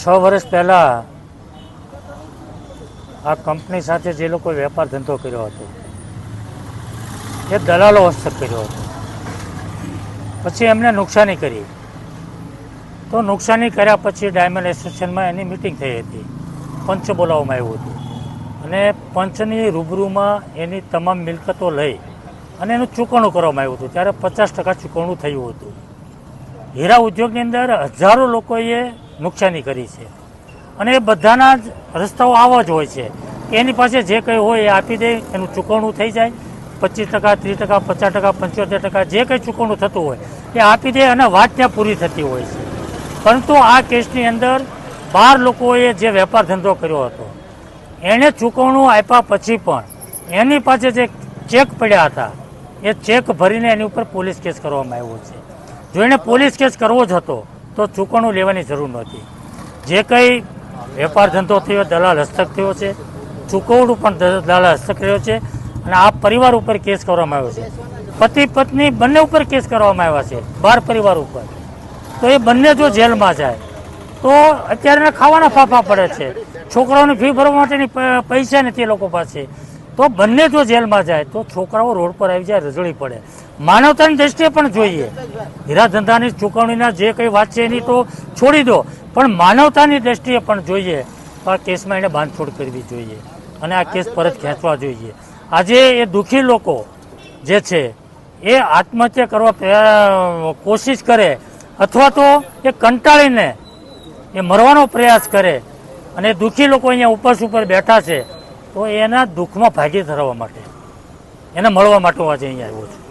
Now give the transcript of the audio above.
છ વર્ષ પહેલાં આ કંપની સાથે જે લોકો વેપાર ધંધો કર્યો હતો, એ દલાલો હસ્તક કર્યો હતો. પછી એમને નુકસાની કરી. તો નુકસાની કર્યા પછી ડાયમંડ એસોસિએશનમાં એની મિટિંગ થઈ હતી, પંચ બોલાવવામાં આવ્યું હતું. અને પંચની રૂબરૂમાં એની તમામ મિલકતો લઈ અને એનું ચૂકવણું કરવામાં આવ્યું હતું. ત્યારે પચાસ ટકા ચૂકવણું થયું હતું. હીરા ઉદ્યોગની અંદર હજારો લોકોએ નુકસાની કરી છે. અને એ બધાના જ રસ્તાઓ આવા જ હોય છે. એની પાસે જે કંઈ હોય એ આપી દે, એનું ચૂકવણું થઈ જાય. પચીસ ટકા, ત્રીસ ટકા, પચાસ ટકા, પંચોતેર ટકા જે કંઈ ચૂકવણું થતું હોય એ આપી દે અને વાત ત્યાં પૂરી થતી હોય છે. પરંતુ આ કેસની અંદર બાર લોકોએ જે વેપાર ધંધો કર્યો હતો એણે ચૂકવણું આપ્યા પછી પણ એની પાસે જે ચેક પડ્યા હતા, એ ચેક ભરીને એની ઉપર પોલીસ કેસ કરવામાં આવ્યો છે. જો એણે પોલીસ કેસ કરવો જ હતો, તો ચૂકવણું લેવાની જરૂર નહોતી. જે કંઈ વેપાર ધંધો થયો, દલાલ હસ્તક થયો છે, ચૂકવણું પણ દલાલ હસ્તક રહ્યો છે, અને આ પરિવાર ઉપર કેસ કરવામાં આવ્યો છે. પતિ, પત્ની બંને ઉપર કેસ કરવામાં આવ્યા છે, બાર પરિવાર ઉપર. તો એ બંને જો જેલમાં જાય, તો અત્યારે ખાવાના ફાફા પડે છે. છોકરાઓની ફી ભરવા માટેની પૈસા નથી એ લોકો પાસે. તો બંને જો જેલમાં જાય, તો છોકરાઓ રોડ પર આવી જાય રજળી પડે. માનવતાની દ્રષ્ટિએ પણ જોઈએ. હીરા ધંધાની ચૂકવણીના જે કંઈ વાત છે એની તો છોડી દો, પણ માનવતાની દ્રષ્ટિએ પણ જોઈએ. તો આ કેસમાં એને બાંધછોડ કરવી જોઈએ અને આ કેસ પરત ખેંચવા જોઈએ. આજે એ દુઃખી લોકો જે છે, એ આત્મહત્યા કરવા કોશિશ કરે અથવા તો એ કંટાળીને એ મરવાનો પ્રયાસ કરે અને દુઃખી લોકો અહીંયા ઉપર ઉપર બેઠા છે, તો એના દુઃખમાં ભાગી ધરવા માટે, એને મળવા માટે આજે અહીંયા આવ્યો છું.